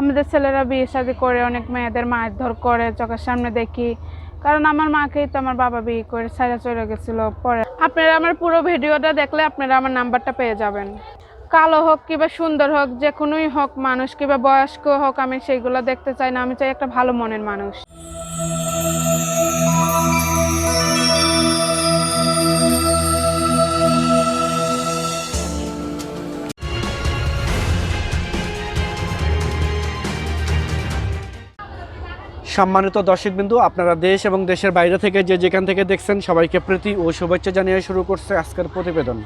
আমাদের ছেলেরা বিয়ে শাদি করে, অনেক মেয়েদের মারধর করে, চোখের সামনে দেখি। কারণ আমার মাকেই তো আমার বাবা বিয়ে করে সাইরা চলে গেছিল পরে। আপনারা আমার পুরো ভিডিওটা দেখলে আপনারা আমার নাম্বারটা পেয়ে যাবেন। কালো হোক কিংবা সুন্দর হোক, যে কোনোই হোক, মানুষ কিংবা বয়স্ক হোক, আমি সেইগুলো দেখতে চাই না। আমি চাই একটা ভালো মনের মানুষ। সম্মানিত দর্শকবিন্দু আপনারা দেশ এবং দেশের বাইরে থেকে যে যেখান থেকে দেখছেন সবাইকে প্রীতি ও শুভেচ্ছা জানিয়ে শুরু করছে আজকের প্রতিবেদন।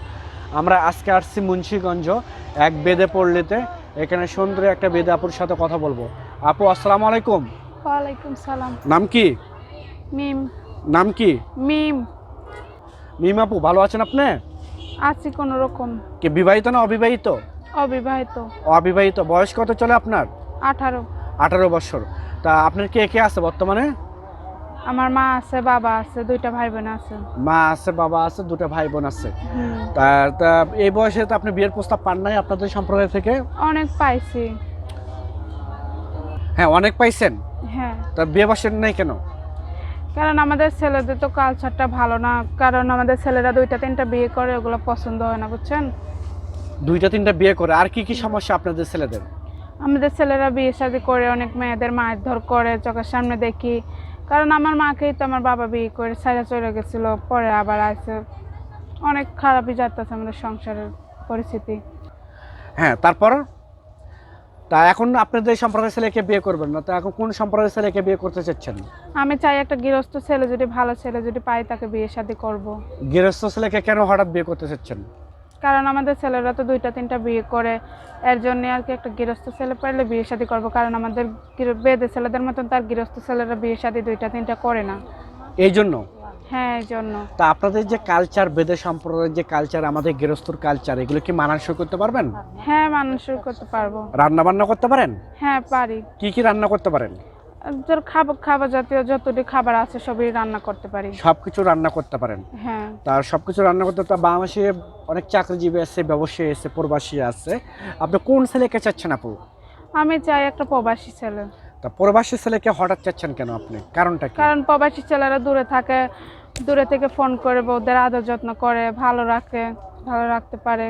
আমরা আজকে আসছি মুন্সীগঞ্জ এক বেদে পল্লীতে। এখানে সুন্দর একটা বেদে আপুর সাথে কথা বলব। আপু আসসালামু আলাইকুম। ওয়ালাইকুম সালাম। নাম কি? মিম। নাম কি? মিম। মিম আপু ভালো আছেন আপনি? আছি কোনো রকম। কি বিবাহিত না অবিবাহিত? অবিবাহিত। অবিবাহিত। বয়স কত চলে আপনার? আঠারো। আঠারো বছর। তা আপনার কে কে আছে বর্তমানে? আমার মা আছে বাবা আছে দুইটা ভাই বোন আছে। মা আছে বাবা আছে দুটো ভাই বোন আছে তা তা এই বয়সে তো আপনি বিয়ের প্রস্তাব পান নাই আপনাদের সম্প্রদায় থেকে? অনেক পাইছি। হ্যাঁ অনেক পাইছেন? হ্যাঁ। তা বিয়ে বসেন নাই কেন? কারণ আমাদের ছেলেদের তো কালচারটা ভালো না। কারণ আমাদের ছেলেরা দুইটা তিনটা বিয়ে করে ওগুলো পছন্দ হয় না বুঝছেন? দুইটা তিনটা বিয়ে করে। আর কি কি সমস্যা আপনাদের ছেলেদের? আমাদের ছেলেরা বিয়ে শাদি করে অনেক মেয়েদের মারধর করে চোখের সামনে দেখি। কারণ আমার মাকেই তো আমার বাবা বিয়ে করে সাইরা চলে গেছিল পরে আবার আছে। অনেক খারাপই যাচ্ছে আমাদের সংসারের পরিস্থিতি। হ্যাঁ তারপর তা এখন আপনাদের সম্প্রদায়ের ছেলেকে বিয়ে করবেন না তা এখন কোন সম্প্রদায়ের ছেলেকে বিয়ে করতে চাচ্ছেন? আমি চাই একটা গৃহস্থ ছেলে যদি ভালো ছেলে যদি পাই তাকে বিয়ে শাদি করব। গৃহস্থ ছেলেকে কেন হঠাৎ বিয়ে করতে চাচ্ছেন? কারণ আমাদের ছেলেরা তো দুইটা তিনটা বিয়ে করে। এর জন্য আর কি একটা গৃহস্থ ছেলে পাইলে বিয়ে শাদি করব। কারণ আমাদের বেদে ছেলেদের মতন তার গৃহস্থ ছেলেরা বিয়ে শাদি দুইটা তিনটা করে না। এই জন্য? হ্যাঁ এই জন্য। তা আপনাদের যে কালচার বেদে সম্প্রদায়ের যে কালচার আমাদের গৃহস্থর কালচার এগুলো কি মানানসই করতে পারবেন? হ্যাঁ মানুষ করতে পারব। রান্না বান্না করতে পারেন? হ্যাঁ পারি। কি কি রান্না করতে পারেন? যার খাবার খাবার জাতীয় যতটি খাবার আছে সবই রান্না করতে পারি। সব কিছু রান্না করতে পারেন। হ্যাঁ। তার সব কিছু রান্না করতে তো বাংলাদেশে অনেক চাকরিজীবী আছে ব্যবসায়ী আছে প্রবাসী আছে। আপনি কোন ছেলেকে চাচ্ছেন আপু? আমি চাই একটা প্রবাসী ছেলে। তা প্রবাসী ছেলেকে হঠাৎ চাচ্ছেন কেন আপনি? কারণটা কি? কারণ প্রবাসী ছেলেরা দূরে থাকে দূরে থেকে ফোন করে বউদের আদর যত্ন করে ভালো রাখে ভালো রাখতে পারে।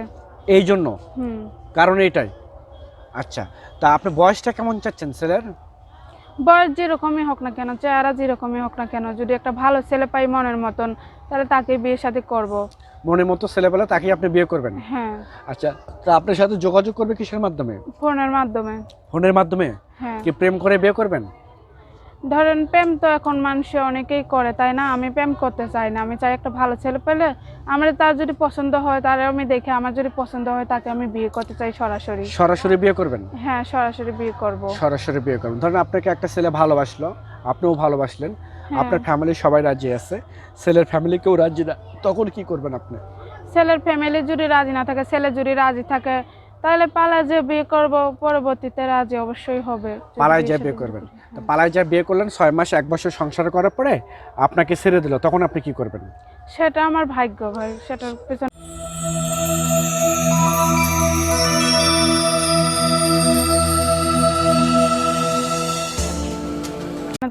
এই জন্য হুম। কারণ এইটাই আচ্ছা তা আপনি বয়সটা কেমন চাচ্ছেন ছেলের? বয়স যেরকমই হোক না কেন চেহারা যেরকমই হোক না কেন যদি একটা ভালো ছেলে পাই মনের মতন তাহলে তাকে বিয়ের সাথে করব। মনের মতো ছেলে পেলে তাকে আপনি বিয়ে করবেন? হ্যাঁ। আচ্ছা তা আপনার সাথে যোগাযোগ করবে কিসের মাধ্যমে? ফোনের মাধ্যমে। ফোনের মাধ্যমে? হ্যাঁ। কি প্রেম করে বিয়ে করবেন? ধরেন প্রেম তো এখন মানুষে অনেকেই করে তাই না? আমি প্রেম করতে চাই না আমি চাই একটা ভালো ছেলে পেলে আমার তার যদি পছন্দ হয় তাহলে আমি দেখে আমার যদি পছন্দ হয় তাকে আমি বিয়ে করতে চাই সরাসরি। সরাসরি বিয়ে করবেন? হ্যাঁ সরাসরি বিয়ে করব। সরাসরি বিয়ে করবেন। ধরেন আপনাকে একটা ছেলে ভালোবাসলো আপনিও ভালোবাসলেন হ্যাঁ। আপনার ফ্যামিলির সবাই রাজি আছে ছেলের ফ্যামিলি কেউ রাজি না তখন কি করবেন আপনি? ছেলের ফ্যামিলি যদি রাজি না থাকে ছেলে যদি রাজি থাকে তাহলে পালায় যে বিয়ে করব পরবর্তীতে রাজি অবশ্যই হবে। পালায় যা বিয়ে করবেন। তো পালায় যা বিয়ে করলেন ছয় মাস এক বছর সংসার করার পরে আপনাকে ছেড়ে দিল তখন আপনি কি করবেন? সেটা আমার ভাগ্য ভাই সেটার পেছনে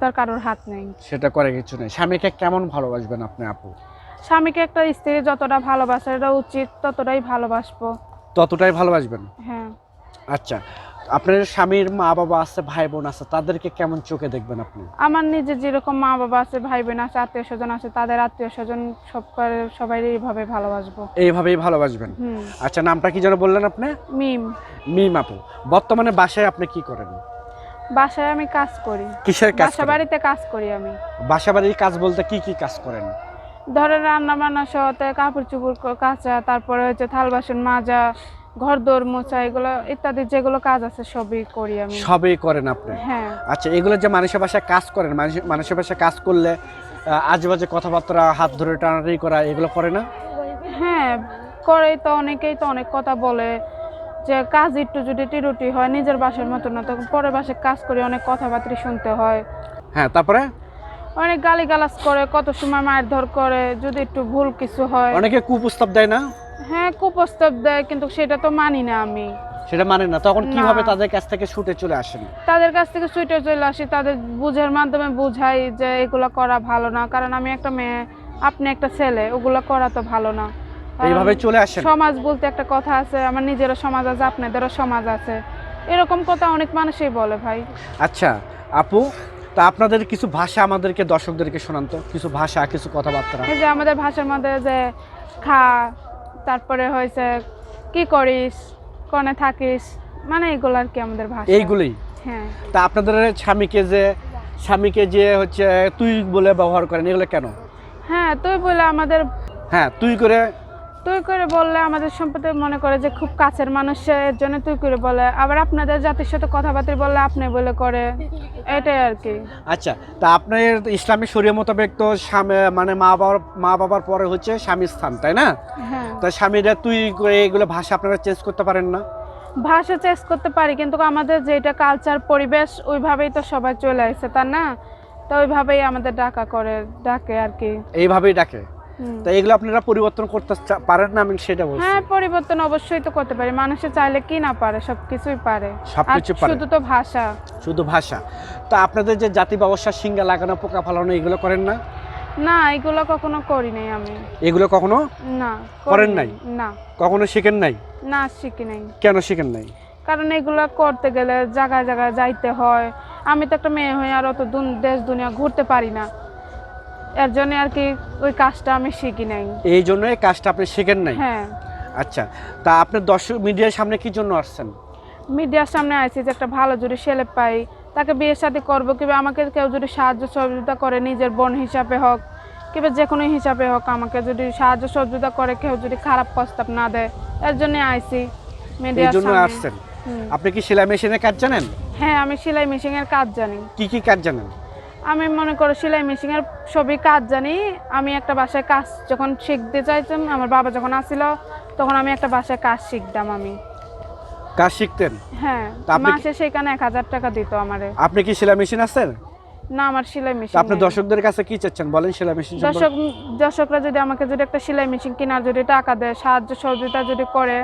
তার কারোর হাত নেই। সেটা করে কিছু নেই। স্বামীকে কেমন ভালোবাসবেন আপনি আপু? স্বামীকে একটা স্ত্রী যতটা ভালোবাসা এটা উচিত ততটাই ভালোবাসবো। ততটাই ভালোবাসবেন? হ্যাঁ। আচ্ছা আপনার স্বামীর মা বাবা আছে ভাই বোন আছে তাদেরকে কেমন চোখে দেখবেন আপনি? আমার নিজে যেরকম মা বাবা আছে ভাই বোন আছে আত্মীয় স্বজন আছে তাদের আত্মীয় স্বজন সব সবাই এইভাবে ভালোবাসবো। এইভাবেই ভালোবাসবেন? আচ্ছা নামটা কি যেন বললেন আপনি? মিম। মিম আপু বর্তমানে বাসায় আপনি কি করেন? বাসায় আমি কাজ করি। কিসের কাজ বাসা বাড়িতে কাজ করি আমি। বাসা বাড়ির কাজ বলতে কি কি কাজ করেন? ধরেন রান্না বান্না সহতে কাপড় চুপড় কাচা তারপরে হচ্ছে থাল বাসন মাজা ঘর দোর মোছা এগুলো ইত্যাদি যেগুলো কাজ আছে সবই করি আমি। সবই করেন আপনি? হ্যাঁ। আচ্ছা এগুলো যে মানুষের বাসায় কাজ করেন মানুষ- মানুষের বাসায় কাজ করলে আজেবাজে কথাবার্তা হাত ধরে টানাটানি করা এগুলো করে না? হ্যাঁ করে তো অনেকেই তো অনেক কথা বলে যে কাজ একটু যদি টিরুটি হয় নিজের বাসার মতো না তখন পরের বাসায় কাজ করে অনেক কথাবার্তা শুনতে হয়। হ্যাঁ তারপরে? অনেক গালিগালাজ করে কত সময় মারধর করে যদি একটু ভুল কিছু হয়। অনেকে কুপ্রস্তাব দেয় না? হ্যাঁ কুপ্রস্তাব দেয় কিন্তু সেটা তো মানি না আমি। সেটা মানে না তখন কীভাবে। তাদের কাছ থেকে ছুটে চলে আসেন? তাদের কাছ থেকে সুইটে চলে আসি তাদের বুঝের মাধ্যমে বুঝাই যে এগুলো করা ভালো না কারণ আমি একটা মেয়ে আপনি একটা ছেলে ওগুলো করা তো ভালো না। এইভাবে চলে আসেন? সমাজ বলতে একটা কথা আছে আমার নিজেরও সমাজ আছে আপনাদেরও সমাজ আছে। এরকম কথা অনেক মানুষই বলে ভাই। আচ্ছা আপু তা আপনাদের কিছু ভাষা আমাদেরকে দর্শকদেরকে শোনান তো কিছু ভাষা কিছু কথাবার্তা। এই যে আমাদের ভাষার মধ্যে যে খা তারপরে হয়েছে কি করিস? কনে থাকিস? মানে এগুলো আর কি আমাদের ভাষা। এইগুলোই? হ্যাঁ। তা আপনাদের স্বামীকে যে স্বামীকে যে হচ্ছে তুই বলে ব্যবহার করেন এগুলো কেন? হ্যাঁ তুই বলে আমাদের হ্যাঁ তুই করে তুই করে বললে আমাদের সম্পর্কে মনে করে যে খুব কাছের মানুষের জন্য তুই করে বলে আবার আপনাদের জাতির সাথে কথাবার্তা বললে আপনি বলে করে এটাই আর কি। আচ্ছা তা আপনার ইসলামী শরীয় মোতাবেক তো স্বামী মানে মা বাবার মা বাবার পরে হচ্ছে স্বামীর স্থান তাই না? তা স্বামীরা তুই করে এগুলো ভাষা আপনারা চেঞ্জ করতে পারেন না? ভাষা চেঞ্জ করতে পারি কিন্তু আমাদের যেটা কালচার পরিবেশ ওইভাবেই তো সবাই চলে আসছে তার না? তো ওইভাবেই আমাদের ডাকা করে ডাকে আর কি। এইভাবেই ডাকে। তা এগুলো আপনারা পরিবর্তন করতে পারেন না? আমি সেটা বলছি। হ্যাঁ পরিবর্তন অবশ্যই তো করতে পারি। মানুষে চাইলে কি না পারে সবকিছুই পারে। সবকিছু পারে। শুধু তো ভাষা। শুধু ভাষা। তা আপনাদের যে জাতি ব্যবস্থা সিঙ্গা লাগানো পোকা ফালানো এগুলো করেন না? না এগুলো কখনো করি নাই আমি। এগুলো কখনো? না করেন নাই? না। কখনো শিখেন নাই? না শিখি নাই। কেন শিখেন নাই? কারণ এগুলো করতে গেলে জায়গায় জায়গায় যাইতে হয়। আমি তো একটা মেয়ে হয়ে আর অত দুন- দেশ দুনিয়া ঘুরতে পারি না। এর জন্য আর কি ওই কাজটা আমি শিখি নাই। এই জন্য এই কাজটা আপনি শিখেন নাই? হ্যাঁ। আচ্ছা তা আপনি দর্শক মিডিয়ার সামনে কি জন্য আসছেন? মিডিয়ার সামনে আইছি যে একটা ভালো যদি ছেলে পাই তাকে বিয়ের সাথে করব কিংবা আমাকে কেউ যদি সাহায্য সহযোগিতা করে নিজের বোন হিসাবে হোক কিংবা যে কোনো হিসাবে হোক আমাকে যদি সাহায্য সহযোগিতা করে কেউ যদি খারাপ প্রস্তাব না দেয় এর জন্য আইছি এই মিডিয়ার জন্য সামনে। আপনি কি সেলাই মেশিনের কাজ জানেন? হ্যাঁ আমি সেলাই মেশিনের কাজ জানি। কি কি কাজ জানেন? আমি মনে করো সেলাই মেশিনের সবই কাজ জানি। আমি একটা বাসায় কাজ যখন শিখতে চাইতাম আমার বাবা যখন আসছিল তখন আমি একটা বাসায় কাজ শিখতাম আমি। কাজ শিখতেন? হ্যাঁ মাসে সেখানে এক হাজার টাকা দিত আমারে। আপনি কি সেলাই মেশিন আছেন? না আমার সেলাই মেশিন আপনি দর্শকদের কাছে কি চাচ্ছেন? বলেন সেলাই মেশিন দর্শক দর্শকরা যদি আমাকে যদি একটা সেলাই মেশিন কেনার যদি টাকা দেয় সাহায্য সহযোগিতা যদি করে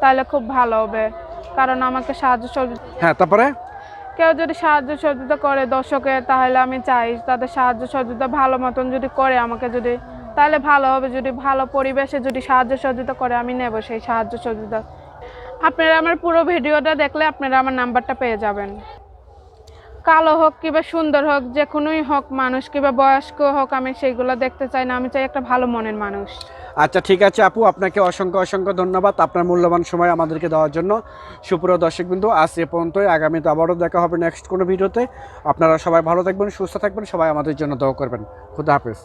তাহলে খুব ভালো হবে। কারণ আমাকে সাহায্য সহযোগিতা হ্যাঁ তারপরে? কেউ যদি সাহায্য সহযোগিতা করে দর্শকের তাহলে আমি চাই তাদের সাহায্য সহযোগিতা ভালো মতন যদি করে আমাকে যদি তাহলে ভালো হবে। যদি ভালো পরিবেশে যদি সাহায্য সহযোগিতা করে আমি নেব সেই সাহায্য সহযোগিতা। আপনারা আমার পুরো ভিডিওটা দেখলে আপনারা আমার নাম্বারটা পেয়ে যাবেন। কালো হোক কিংবা সুন্দর হোক, যে কোনোই হোক মানুষ কিংবা বয়স্ক হোক, আমি সেইগুলো দেখতে চাই না, আমি চাই একটা ভালো মনের মানুষ। আচ্ছা ঠিক আছে আপু, আপনাকে অসংখ্য অসংখ্য ধন্যবাদ আপনার মূল্যবান সময় আমাদেরকে দেওয়ার জন্য। সুপ্রিয় দর্শক বিন্দু, আজ এ পর্যন্তই আগামীতে আবারও দেখা হবে নেক্সট কোনো ভিডিওতে। আপনারা সবাই ভালো থাকবেন, সুস্থ থাকবেন, সবাই আমাদের জন্য দোয়া করবেন। খুদা হাফেজ।